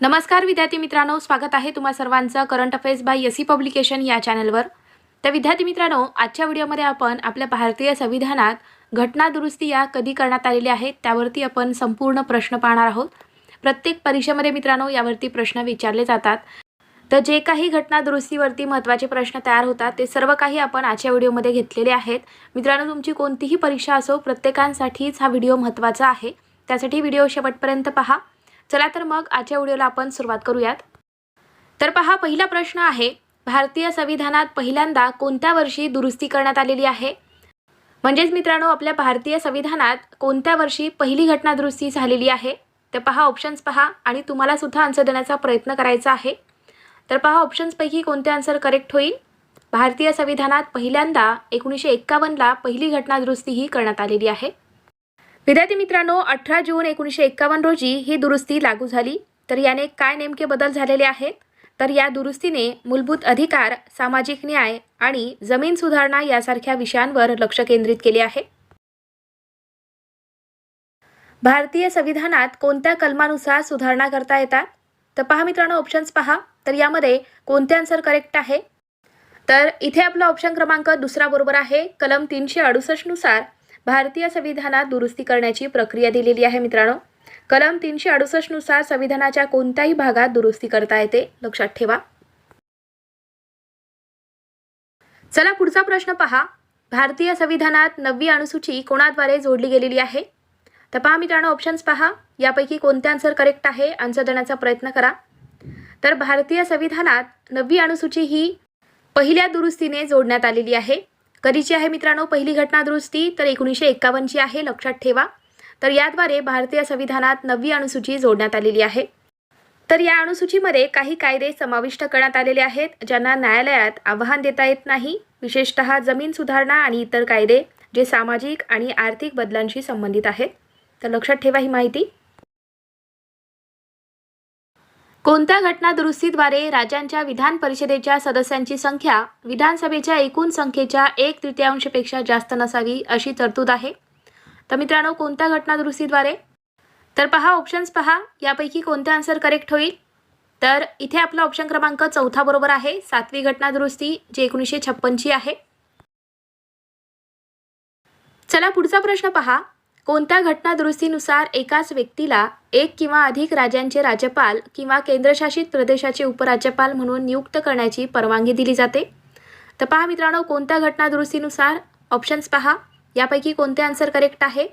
नमस्कार विद्यार्थी मित्रांनो स्वागत आहे तुम्हा सर्वांचं current affairs by AC publication या चॅनलवर. तर विद्यार्थी मित्रांनो आजच्या व्हिडिओमध्ये आपण आपल्या भारतीय संविधानात घटना दुरुस्ती या कधी करण्यात आलेल्या आहेत त्यावरती आपण संपूर्ण प्रश्न पाहणार आहोत. प्रत्येक परीक्षेमध्ये मित्रांनो यावरती प्रश्न विचारले जातात. तर जे काही घटना दुरुस्तीवरती महत्त्वाचे प्रश्न तयार होतात ते सर्व काही आपण आजच्या व्हिडिओमध्ये घेतलेले आहेत. मित्रांनो तुमची कोणतीही परीक्षा असो प्रत्येकांसाठीच हा व्हिडिओ महत्त्वाचा आहे. त्यासाठी व्हिडिओ शेवटपर्यंत पहा. चला तर मग आजच्या व्हिडिओला आपण सुरुवात करूयात. तर पहा पहिला प्रश्न आहे भारतीय संविधानात पहिल्यांदा कोणत्या वर्षी दुरुस्ती करण्यात आलेली आहे? म्हणजेच मित्रांनो आपल्या भारतीय संविधानात कोणत्या वर्षी पहिली घटना दुरुस्ती झालेली आहे? तर पहा ऑप्शन्स पहा आणि तुम्हाला सुद्धा आन्सर देण्याचा प्रयत्न करायचा आहे. तर पहा ऑप्शन्सपैकी कोणते आन्सर करेक्ट होईल? भारतीय संविधानात पहिल्यांदा एकोणीसशे एक्कावन्नला पहिली घटना दुरुस्ती ही करण्यात आलेली आहे. विद्यार्थी मित्रांनो अठरा जून एकोणीसशे एक्कावन्न रोजी ही दुरुस्ती लागू झाली. तर याने काय नेमके बदल झालेले आहेत? तर या दुरुस्तीने मूलभूत अधिकार सामाजिक न्याय आणि जमीन सुधारणा यासारख्या विषयांवर लक्ष केंद्रित केले आहे. भारतीय संविधानात कोणत्या कलमानुसार सुधारणा करता येतात? तर पहा मित्रांनो ऑप्शन्स पहा. तर यामध्ये कोणते आन्सर करेक्ट आहे? तर इथे आपला ऑप्शन क्रमांक दुसरा बरोबर आहे. कलम तीनशे अडुसष्टनुसार भारतीय संविधानात दुरुस्ती करण्याची प्रक्रिया दिलेली आहे मित्रांनो. कलम तीनशे अडुसष्टनुसार संविधानाच्या कोणत्याही भागात दुरुस्ती करता येते लक्षात ठेवा. चला पुढचा प्रश्न पहा. भारतीय संविधानात नववी अनुसूची कोणाद्वारे जोडली गेलेली आहे? तर पहा मित्रांनो ऑप्शन्स पहा. यापैकी कोणते आन्सर करेक्ट आहे? आन्सर देण्याचा प्रयत्न करा. तर भारतीय संविधानात नववी अनुसूची ही पहिल्या दुरुस्तीने जोडण्यात आलेली आहे. कधीची आहे मित्रांनो? पहिली घटना दुरुस्ती तर एकोणीसशे एक्कावन्नची आहे लक्षात ठेवा. तर याद्वारे भारतीय संविधानात नवी अनुसूची जोडण्यात आलेली आहे. तर या अनुसूचीमध्ये काही कायदे समाविष्ट करण्यात आलेले आहेत ज्यांना न्यायालयात आव्हान देता येत नाही. विशेषतः जमीन सुधारणा आणि इतर कायदे जे सामाजिक आणि आर्थिक बदलांशी संबंधित आहेत. तर लक्षात ठेवा ही माहिती. कोणत्या घटना दुरुस्तीद्वारे राज्यांच्या विधान परिषदेच्या सदस्यांची संख्या विधानसभेच्या एकूण संख्येच्या एक तृतीयांशपेक्षा जास्त नसावी अशी तरतूद आहे? तर मित्रांनो कोणत्या घटना दुरुस्तीद्वारे तर पहा ऑप्शन्स पहा. यापैकी कोणते आन्सर करेक्ट होईल? तर इथे आपला ऑप्शन क्रमांक चौथा बरोबर आहे. सातवी घटना दुरुस्ती जी एकोणीसशे छप्पनची आहे. चला पुढचा प्रश्न पहा. कोणत्या घटनादुरुस्तीनुसार एकाच व्यक्तीला एक किंवा अधिक राज्यांचे राज्यपाल किंवा केंद्रशासित प्रदेशाचे उपराज्यपाल म्हणून नियुक्त करण्याची परवानगी दिली जाते? तर पहा मित्रांनो कोणत्या घटनादुरुस्तीनुसार? ऑप्शन्स पहा. यापैकी कोणते आन्सर करेक्ट आहे?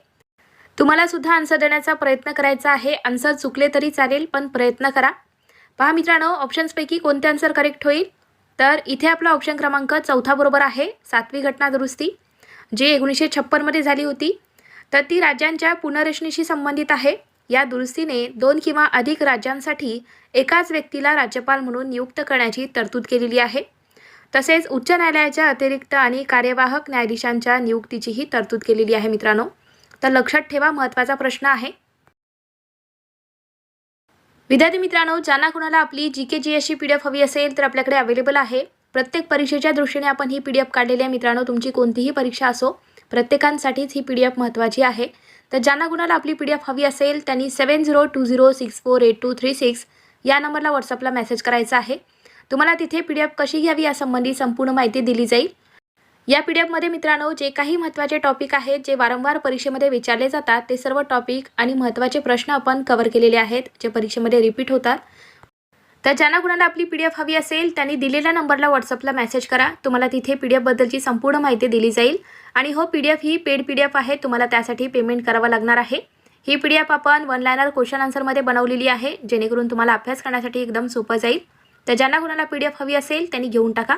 तुम्हाला सुद्धा आन्सर देण्याचा प्रयत्न करायचा आहे. आन्सर चुकले तरी चालेल पण प्रयत्न करा. पहा मित्रांनो ऑप्शन्सपैकी कोणते आन्सर करेक्ट होईल? तर इथे आपला ऑप्शन क्रमांक चौथा बरोबर आहे सातवी घटना दुरुस्ती जी एकोणीसशे छप्पनमध्ये झाली होती. तर ती राज्यांच्या पुनर्रचनेशी संबंधित आहे. या दुरुस्तीने दोन किंवा अधिक राज्यांसाठी एकाच व्यक्तीला राज्यपाल म्हणून नियुक्त करण्याची तरतूद केलेली आहे. तसेच उच्च न्यायालयाच्या अतिरिक्त आणि कार्यवाहक न्यायाधीशांच्या नियुक्तीचीही तरतूद केलेली आहे मित्रांनो. तर लक्षात ठेवा महत्त्वाचा प्रश्न आहे. विद्यार्थी मित्रांनो ज्यांना कुणाला आपली जी के जी एसची पी डी एफ हवी असेल तर आपल्याकडे अवेलेबल आहे. प्रत्येक परीक्षेच्या दृष्टीने आपण ही पी डी एफ काढलेली आहे मित्रांनो. तुमची कोणतीही परीक्षा असो प्रत्येकांसाठीच ही पी डी एफ महत्त्वाची आहे. तर ज्यांना कुणाला आपली पी डी एफ हवी असेल त्यांनी seven zero two zero six four eight two three six या नंबरला व्हॉट्सअपला मेसेज करायचा आहे. तुम्हाला तिथे पी डी एफ कशी घ्यावी यासंबंधी संपूर्ण माहिती दिली जाईल. या पी डी एफमध्ये मित्रांनो जे काही महत्त्वाचे टॉपिक आहेत जे वारंवार परीक्षेमध्ये विचारले जातात ते सर्व टॉपिक आणि महत्त्वाचे प्रश्न आपण कव्हर केलेले आहेत जे परीक्षेमध्ये रिपीट होतात. तर ज्यांना कुणाला आपली पी डी एफ हवी असेल त्यांनी दिलेल्या नंबरला व्हॉट्सअपला मेसेज करा. तुम्हाला तिथे पी डी एफबद्दलची संपूर्ण माहिती दिली जाईल. आणि हो पी डी एफ ही पेड पी डी एफ आहे. तुम्हाला त्यासाठी पेमेंट करावं लागणार आहे. ही पी डी एफ आपण वन लायनर क्वेश्चन आन्सरमध्ये बनवलेली आहे जेणेकरून तुम्हाला अभ्यास करण्यासाठी एकदम सोपं जाईल. तर ज्यांना कुणाला पी डी एफ हवी असेल त्यांनी घेऊन टाका.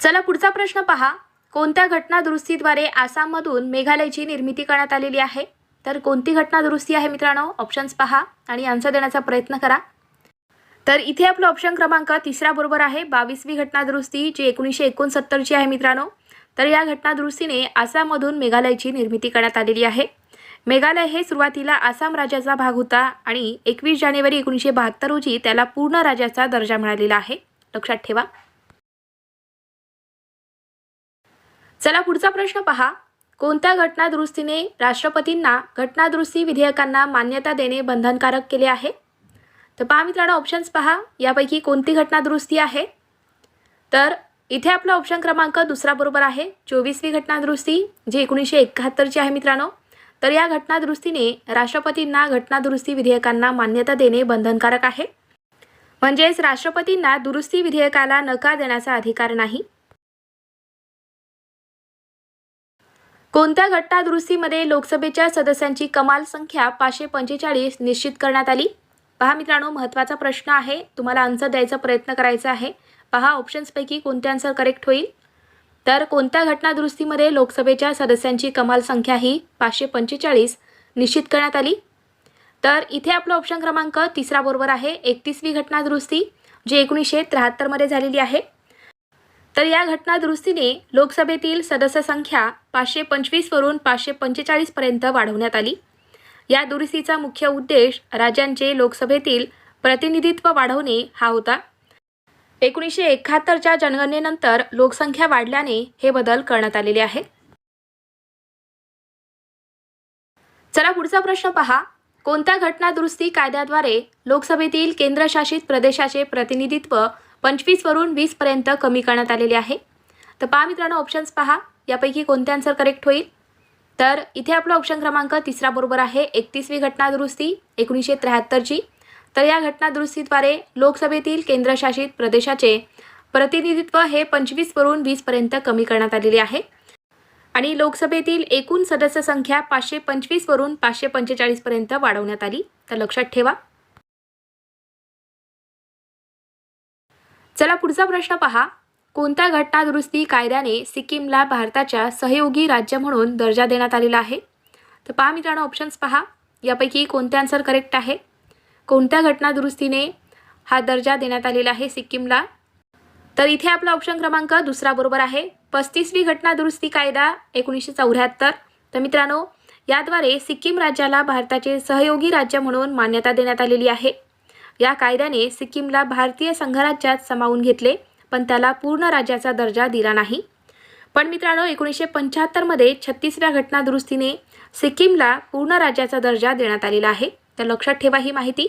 चला पुढचा प्रश्न पहा. कोणत्या घटना दुरुस्तीद्वारे आसाममधून मेघालयची निर्मिती करण्यात आलेली आहे? तर कोणती घटना दुरुस्ती आहे मित्रांनो? ऑप्शन्स पहा आणि आन्सर देण्याचा प्रयत्न करा. तर इथे आपलं ऑप्शन क्रमांक तिसरा बरोबर आहे. बावीसवी घटना दुरुस्ती जी एकोणीसशे एकोणसत्तरची आहे मित्रांनो. तर या घटना दुरुस्तीने आसाममधून मेघालयची निर्मिती करण्यात आलेली आहे. मेघालय हे सुरुवातीला आसाम राज्याचा भाग होता आणि एकवीस जानेवारी एकोणीसशे बहात्तर रोजी त्याला पूर्ण राज्याचा दर्जा मिळालेला आहे. लक्षात ठेवा. चला पुढचा प्रश्न पहा. कोणत्या घटनादुरुस्तीने राष्ट्रपतींना घटनादुरुस्ती विधेयकांना मान्यता देणे बंधनकारक केले आहे? तर पहा मित्रांनो ऑप्शन्स पहा. यापैकी कोणती घटनादुरुस्ती आहे? तर इथे आपला ऑप्शन क्रमांक दुसरा बरोबर आहे. चोवीसवी घटनादुरुस्ती जी एकोणीसशे एकाहत्तरची आहे मित्रांनो. तर या घटनादुरुस्तीने राष्ट्रपतींना घटनादुरुस्ती विधेयकांना मान्यता देणे बंधनकारक आहे. म्हणजेच राष्ट्रपतींना दुरुस्ती विधेयकाला नकार देण्याचा अधिकार नाही. कोणत्या घटना दुरुस्तीमध्ये लोकसभेच्या सदस्यांची कमाल संख्या पाचशे पंचेचाळीस निश्चित करण्यात आली? पहा मित्रांनो महत्त्वाचा प्रश्न आहे. तुम्हाला आन्सर द्यायचा प्रयत्न करायचा आहे. पहा ऑप्शन्सपैकी कोणते आन्सर करेक्ट होईल? तर कोणत्या घटना दुरुस्तीमध्ये लोकसभेच्या सदस्यांची कमाल संख्या ही पाचशे पंचेचाळीस निश्चित करण्यात आली? तर इथे आपलं ऑप्शन क्रमांक तिसरा बरोबर आहे. एकतीसवी घटना दुरुस्ती जी एकोणीसशे त्र्याहत्तरमध्ये झालेली आहे. तर या घटना दुरुस्तीने लोकसभेतील सदस्य संख्या पाचशे पंचवीसवरून पाचशे पंचेचाळीसपर्यंत वाढवण्यात आली. या दुरुस्तीचा मुख्य उद्देश राज्यांचे लोकसभेतील प्रतिनिधित्व वाढवणे हा होता. एकोणीसशे एकाहत्तरच्या जनगणनेनंतर लोकसंख्या वाढल्याने हे बदल करण्यात आलेले आहे चला पुढचा प्रश्न पहा. कोणत्या घटना दुरुस्ती कायद्याद्वारे लोकसभेतील केंद्रशासित प्रदेशाचे प्रतिनिधित्व पंचवीसवरून वीसपर्यंत कमी करण्यात आलेले आहे. तर पहा मित्रांनो ऑप्शन्स पहा. यापैकी कोणते आन्सर करेक्ट होईल? तर इथे आपला ऑप्शन क्रमांक तिसरा बरोबर आहे. एकतीसवी घटनादुरुस्ती एकोणीसशे त्र्याहत्तरची तर या घटनादुरुस्तीद्वारे लोकसभेतील केंद्रशासित प्रदेशाचे प्रतिनिधित्व हे पंचवीसवरून वीसपर्यंत कमी करण्यात आलेले आहे. आणि लोकसभेतील एकूण सदस्य संख्या पाचशे पंचवीसवरून पाचशे पंचेचाळीसपर्यंत वाढवण्यात आली. तर लक्षात ठेवा. चला पुढचा प्रश्न पहा. कोणत्या घटना दुरुस्ती कायद्याने सिक्कीमला भारताच्या सहयोगी राज्य म्हणून दर्जा देण्यात आलेला आहे? तर पहा मित्रांनो ऑप्शन्स पहा. यापैकी कोणते आन्सर करेक्ट आहे? कोणत्या घटना दुरुस्तीने हा दर्जा देण्यात आलेला आहे सिक्कीमला? तर इथे आपला ऑप्शन क्रमांक दुसरा बरोबर आहे. पस्तीसवी घटना दुरुस्ती कायदा एकोणीसशे चौऱ्याहत्तर. तर मित्रांनो याद्वारे सिक्कीम राज्याला भारताचे सहयोगी राज्य म्हणून मान्यता देण्यात आलेली आहे. या कायद्याने सिक्कीमला भारतीय संघराज्यात सामावून घेतले पण त्याला पूर्ण राज्याचा दर्जा दिला नाही. पण मित्रांनो एकोणीसशे पंच्याहत्तरमध्ये छत्तीसव्या घटना दुरुस्तीने सिक्कीमला पूर्ण राज्याचा दर्जा देण्यात आलेला आहे. तर लक्षात ठेवा ही माहिती.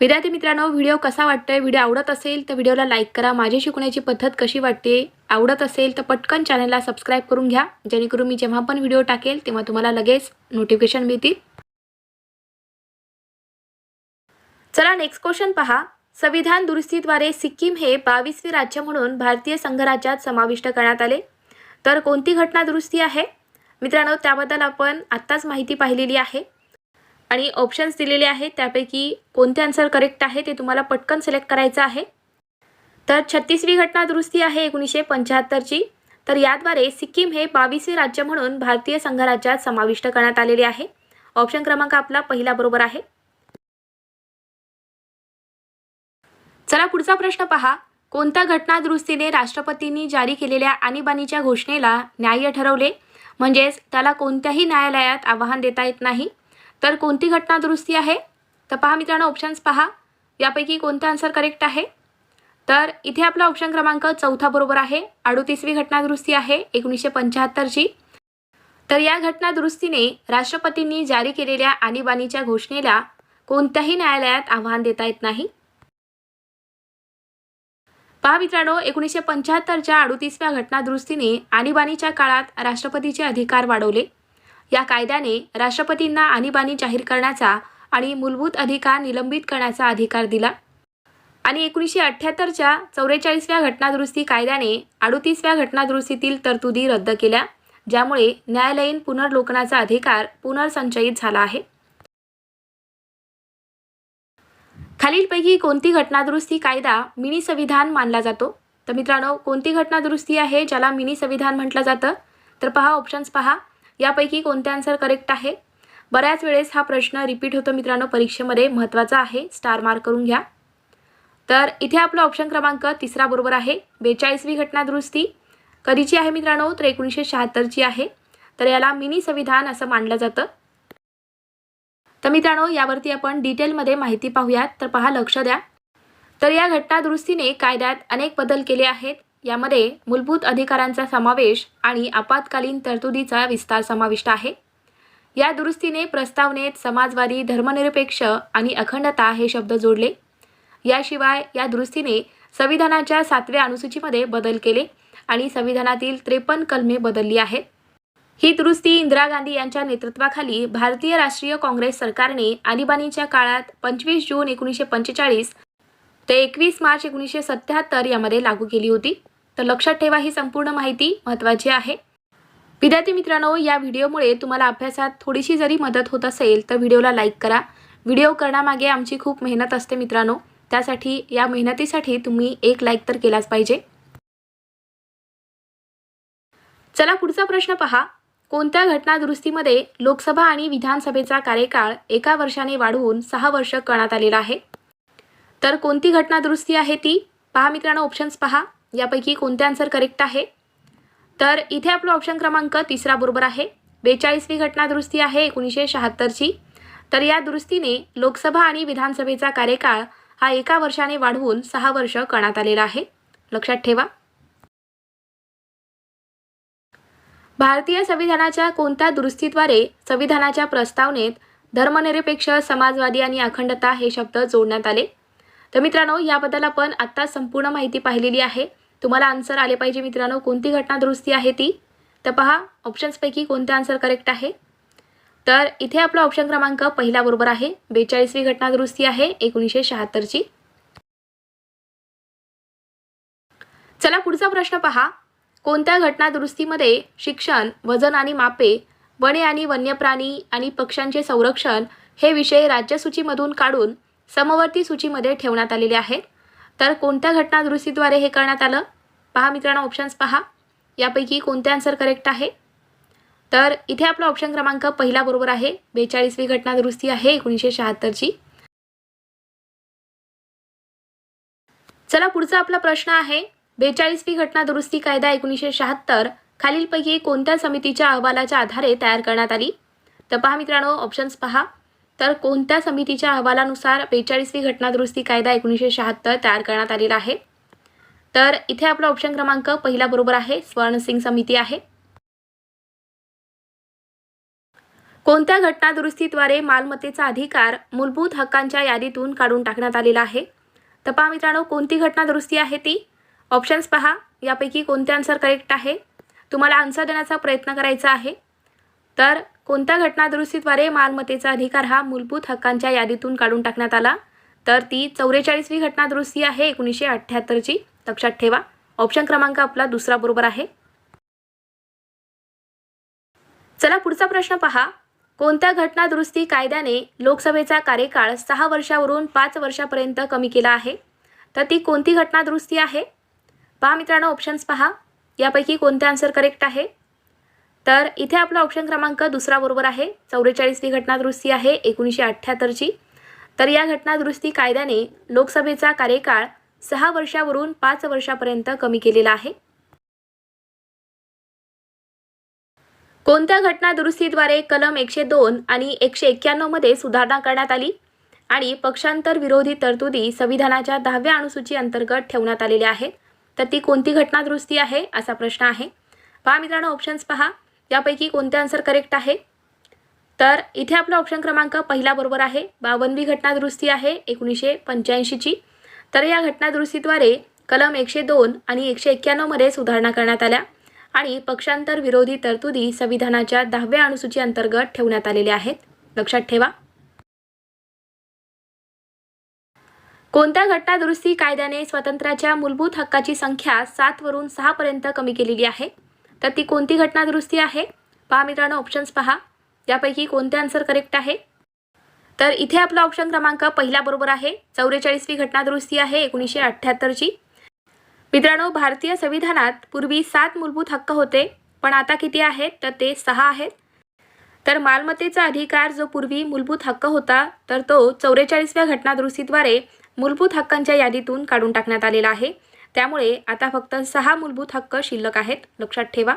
विद्यार्थी मित्रांनो व्हिडिओ कसा वाटतोय? व्हिडिओ आवडत असेल तर व्हिडिओला लाईक करा. माझी शिकण्याची पद्धत कशी वाटते? आवडत असेल तर पटकन चॅनलला सबस्क्राईब करून घ्या. जेणेकरून मी जेव्हा पण व्हिडिओ टाकेल तेव्हा तुम्हाला लगेच नोटिफिकेशन मिळतील. चला नेक्स्ट क्वेश्चन पहा. संविधान दुरुस्तीद्वारे सिक्कीम हे बावीसवे राज्य म्हणून भारतीय संघराज्यात समाविष्ट करण्यात आले. तर कोणती घटना दुरुस्ती आहे? मित्रांनो त्याबद्दल आपण आत्ताच माहिती पाहिलेली आहे. आणि ऑप्शन्स दिलेले आहेत त्यापैकी कोणते आन्सर करेक्ट आहे ते तुम्हाला पटकन सिलेक्ट करायचं आहे. तर छत्तीसवी घटना दुरुस्ती आहे एकोणीसशे पंच्याहत्तरची. तर याद्वारे सिक्कीम हे बावीसवे राज्य म्हणून भारतीय संघराज्यात समाविष्ट करण्यात आलेले आहे. ऑप्शन क्रमांक आपला पहिला बरोबर आहे. चला पुढचा प्रश्न पहा. कोणत्या घटनादुरुस्तीने राष्ट्रपतींनी जारी केलेल्या आणीबाणीच्या घोषणेला न्याय्य ठरवले? म्हणजेच त्याला कोणत्याही न्यायालयात आव्हान देता येत नाही. तर कोणती घटना दुरुस्ती आहे? तर पहा मित्रांनो ऑप्शन्स पहा. यापैकी कोणता आन्सर करेक्ट आहे? तर इथे आपला ऑप्शन क्रमांक चौथा बरोबर आहे. अडोतीसवी घटनादुरुस्ती आहे एकोणीसशे पंच्याहत्तरची तर या घटनादुरुस्तीने राष्ट्रपतींनी जारी केलेल्या आणीबाणीच्या घोषणेला कोणत्याही न्यायालयात आव्हान देता येत नाही. पहा मित्रांनो एकोणीसशे पंच्याहत्तरच्या अडुतीसव्या घटनादुरुस्तीने आणीबाणीच्या काळात राष्ट्रपतीचे अधिकार वाढवले. या कायद्याने राष्ट्रपतींना आणीबाणी जाहीर करण्याचा आणि मूलभूत अधिकार निलंबित करण्याचा अधिकार दिला. आणि एकोणीसशे अठ्ठ्याहत्तरच्या चौवेचाळीसव्या घटनादुरुस्ती कायद्याने अडुतीसव्या घटनादुरुस्तीतील तरतुदी रद्द केल्या ज्यामुळे न्यायालयीन पुनर्लोकनाचा अधिकार पुनर्संचयित झाला आहे. खालीलपैकी कोणती घटनादुरुस्ती कायदा मिनी संविधान मानला जातो? तर मित्रांनो कोणती घटनादुरुस्ती आहे ज्याला मिनी संविधान म्हटलं जातं? तर पहा ऑप्शन्स पहा. यापैकी कोणते आन्सर करेक्ट आहे? बऱ्याच वेळेस हा प्रश्न रिपीट होतो मित्रांनो परीक्षेमध्ये महत्त्वाचा आहे. स्टार मार्क करून घ्या. तर इथे आपला ऑप्शन क्रमांक तिसरा बरोबर आहे. बेचाळीसवी घटनादुरुस्ती. कधीची आहे मित्रांनो? तर एकोणीसशे शहात्तरची आहे. तर याला मिनी संविधान असं मानलं जातं. तर मित्रांनो यावरती आपण डिटेलमध्ये माहिती पाहूयात. तर पहा लक्ष द्या. तर या घटना दुरुस्तीने कायद्यात अनेक बदल केले आहेत. यामध्ये मूलभूत अधिकारांचा समावेश आणि आपत्कालीन तरतुदीचा विस्तार समाविष्ट आहे. या दुरुस्तीने प्रस्तावनेत समाजवादी धर्मनिरपेक्ष आणि अखंडता हे शब्द जोडले. याशिवाय या दुरुस्तीने संविधानाच्या सातव्या अनुसूचीमध्ये बदल केले आणि संविधानातील त्रेपन्न कलमे बदलली आहेत. ही दुरुस्ती इंदिरा गांधी यांच्या नेतृत्वाखाली भारतीय राष्ट्रीय काँग्रेस सरकारने आणीबाणीच्या काळात पंचवीस जून एकोणीसशे पंचेचाळीस ते एकवीस मार्च एकोणीसशे सत्याहत्तर यामध्ये लागू केली होती. तर लक्षात ठेवा ही संपूर्ण माहिती महत्त्वाची आहे. विद्यार्थी मित्रांनो या व्हिडिओमुळे तुम्हाला अभ्यासात थोडीशी जरी मदत होत असेल तर व्हिडिओला लाईक करा. व्हिडिओ करण्यामागे आमची खूप मेहनत असते मित्रांनो. त्यासाठी या मेहनतीसाठी तुम्ही एक लाईक तर केलाच पाहिजे. चला पुढचा प्रश्न पहा. कोणत्या घटनादुरुस्तीमध्ये लोकसभा आणि विधानसभेचा कार्यकाळ एका वर्षाने वाढवून सहा वर्ष करण्यात आलेला आहे? तर कोणती घटनादुरुस्ती आहे ती? पहा मित्रांनो ऑप्शन्स पहा. यापैकी कोणते आन्सर करेक्ट आहे? तर इथे आपलं ऑप्शन क्रमांक तिसरा बरोबर आहे. बेचाळीसवी घटनादुरुस्ती आहे एकोणीसशे शहात्तरची. तर या दुरुस्तीने लोकसभा आणि विधानसभेचा कार्यकाळ हा एका वर्षाने वाढवून सहा वर्ष करण्यात आलेला आहे. लक्षात ठेवा. भारतीय संविधानाच्या कोणत्या दुरुस्तीद्वारे संविधानाच्या प्रस्तावनेत धर्मनिरपेक्ष समाजवादी आणि अखंडता हे शब्द जोडण्यात आले? तर मित्रांनो याबद्दल आपण आत्ता संपूर्ण माहिती पाहिलेली आहे. तुम्हाला आन्सर आले पाहिजे मित्रांनो कोणती घटना दुरुस्ती आहे ती? तर पहा ऑप्शन्सपैकी कोणते आन्सर करेक्ट आहे? तर इथे आपला ऑप्शन क्रमांक पहिला बरोबर आहे. बेचाळीसवी घटना दुरुस्ती आहे एकोणीसशे शहात्तरची. चला पुढचा प्रश्न पहा. कोणत्या घटनादुरुस्तीमध्ये शिक्षण वजन आणि मापे वने आणि वन्यप्राणी आणि पक्ष्यांचे संरक्षण हे विषय राज्यसूचीमधून काढून समवर्ती सूचीमध्ये ठेवण्यात आलेले आहेत? तर कोणत्या घटनादुरुस्तीद्वारे हे करण्यात आलं? पहा मित्रांनो ऑप्शन्स पहा. यापैकी कोणते आन्सर करेक्ट आहे? तर इथे आपला ऑप्शन क्रमांक पहिला बरोबर आहे. बेचाळीसवी घटनादुरुस्ती आहे एकोणीसशे शहात्तरची. चला पुढचा आपला प्रश्न आहे. बेचाळीसवी घटना दुरुस्ती कायदा एकोणीसशे शहात्तर खालीलपैकी कोणत्या समितीच्या अहवालाच्या आधारे तयार करण्यात आली? तर पहा मित्रांनो ऑप्शन्स पहा. तर कोणत्या समितीच्या अहवालानुसार बेचाळीसवी घटना दुरुस्ती कायदा एकोणीसशे शहात्तर तयार करण्यात आलेला आहे? तर इथे आपला ऑप्शन क्रमांक पहिला बरोबर आहे स्वर्णसिंग समिती आहे. कोणत्या घटना दुरुस्तीद्वारे मालमत्तेचा अधिकार मूलभूत हक्कांच्या यादीतून काढून टाकण्यात आलेला आहे? तर पहा मित्रांनो कोणती घटना दुरुस्ती आहे ती? ऑप्शन्स पहा. यापैकी कोणते आन्सर करेक्ट आहे? तुम्हाला आन्सर देण्याचा प्रयत्न करायचा आहे. तर कोणत्या घटनादुरुस्तीद्वारे मालमत्तेचा अधिकार हा मूलभूत हक्कांच्या यादीतून काढून टाकण्यात आला? तर ती चौवेचाळीसवी घटनादुरुस्ती आहे एकोणीसशे अठ्ठ्याहत्तरची लक्षात ठेवा. ऑप्शन क्रमांक आपला दुसरा बरोबर आहे. चला पुढचा प्रश्न पहा. कोणत्या घटनादुरुस्ती कायद्याने लोकसभेचा कार्यकाळ सहा वर्षावरून पाच वर्षापर्यंत कमी केला आहे? तर ती कोणती घटनादुरुस्ती आहे? पहा मित्रांनो ऑप्शन्स पहा. यापैकी कोणते आन्सर करेक्ट आहे? तर इथे आपला ऑप्शन क्रमांक दुसरा बरोबर आहे. चौवेचाळीसवी घटनादुरुस्ती आहे एकोणीसशे अठ्ठ्याहत्तरची तर या घटनादुरुस्ती कायद्याने लोकसभेचा कार्यकाळ सहा वर्षावरून पाच वर्षापर्यंत कमी केलेला आहे. कोणत्या घटनादुरुस्तीद्वारे कलम एकशे दोन आणि एकशे एक्क्याण्णवमध्ये सुधारणा करण्यात आली? आणि पक्षांतर विरोधी तरतुदी संविधानाच्या दहाव्या अनुसूची अंतर्गत ठेवण्यात आलेल्या आहेत. तर ती कोणती घटना दुरुस्ती आहे असा प्रश्न आहे. पहा मित्रांनो ऑप्शन्स पहा. यापैकी कोणते आन्सर करेक्ट आहे? तर इथे आपला ऑप्शन क्रमांक पहिला बरोबर आहे. बावनवी घटना दुरुस्ती आहे एकोणीसशे पंच्याऐंशीची. तर या घटनादुरुस्तीद्वारे कलम एकशे दोन आणि एकशे एक्क्याण्णवमध्ये सुधारणा करण्यात आल्या आणि पक्षांतर विरोधी तरतुदी संविधानाच्या दहाव्या अनुसूची अंतर्गत ठेवण्यात आलेल्या आहेत. लक्षात ठेवा. कोणत्या घटना दुरुस्ती कायद्याने स्वातंत्र्याच्या मूलभूत हक्काची संख्या सातवरून सहापर्यंत कमी केलेली आहे? तर ती कोणती घटना दुरुस्ती आहे? पहा मित्रांनो ऑप्शन्स पहा. यापैकी कोणते आन्सर करेक्ट आहे? तर इथे आपला ऑप्शन क्रमांक पहिला बरोबर आहे. चौवेचाळीसवी घटना दुरुस्ती आहे एकोणीसशे अठ्ठ्याहत्तरची. मित्रांनो भारतीय संविधानात पूर्वी सात मूलभूत हक्क होते पण आता किती आहेत? तर ते सहा आहेत. तर मालमत्तेचा अधिकार जो पूर्वी मूलभूत हक्क होता तर तो चौवेचाळीसव्या घटनादुरुस्तीद्वारे मूलभूत हक्कांच्या यादीतून काढून टाकण्यात आलेला आहे. त्यामुळे आता फक्त सहा मूलभूत हक्क शिल्लक आहेत. लक्षात ठेवा.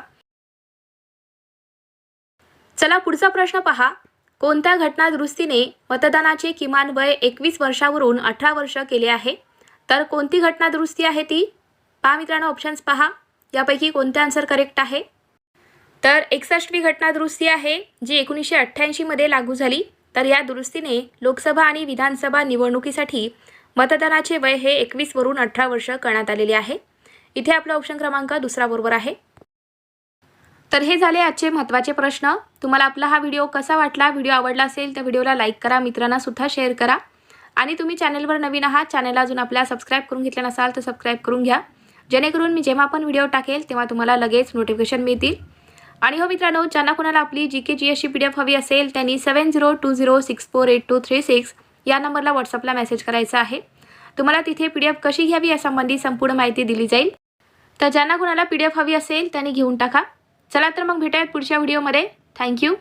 चला पुढचा प्रश्न पहा. कोणत्या घटना दुरुस्तीने मतदानाचे किमान वय एकवीस वर्षावरून अठरा वर्ष केले आहे? तर कोणती घटना दुरुस्ती आहे ती? पहा मित्रांनो ऑप्शन्स पहा. यापैकी कोणते आन्सर करेक्ट आहे? तर एकसष्टवी घटना दुरुस्ती आहे जी एकोणीसशे अठ्ठ्याऐंशीमध्ये लागू झाली. तर या दुरुस्तीने लोकसभा आणि विधानसभा निवडणुकीसाठी मतदानाचे वय हे एकवीसवरून अठरा वर्ष करण्यात आलेले आहे. इथे आपला ऑप्शन क्रमांक दुसरा बरोबर आहे. तर हे झाले आजचे महत्त्वाचे प्रश्न. तुम्हाला आपला हा व्हिडिओ कसा वाटला? व्हिडिओ आवडला असेल तर व्हिडिओला लाईक करा मित्रांना सुद्धा शेअर करा. आणि तुम्ही चॅनलवर नवीन आहात चॅनलला अजून आपल्या सबस्क्राईब करून घेतलं नसाल तर सबस्क्राईब करून घ्या. जेणेकरून मी जेव्हा पण व्हिडिओ टाकेल तेव्हा तुम्हाला लगेच नोटिफिकेशन मिळतील. आणि हो मित्रांनो ज्यांना कोणाला आपली जी के जी एसची पी डी एफ हवी असेल त्यांनी seven zero two zero six four eight two three six या नंबरला व्हॉट्सअपला मेसेज करायचा आहे. तुम्हाला तिथे पी डी एफ कशी घ्यावी यासंबंधी संपूर्ण माहिती दिली जाईल. तर ज्यांना कुणाला पी डी एफ हवी असेल त्यांनी घेऊन टाका. चला तर मग भेटायत पुढच्या व्हिडिओमध्ये थँक्यू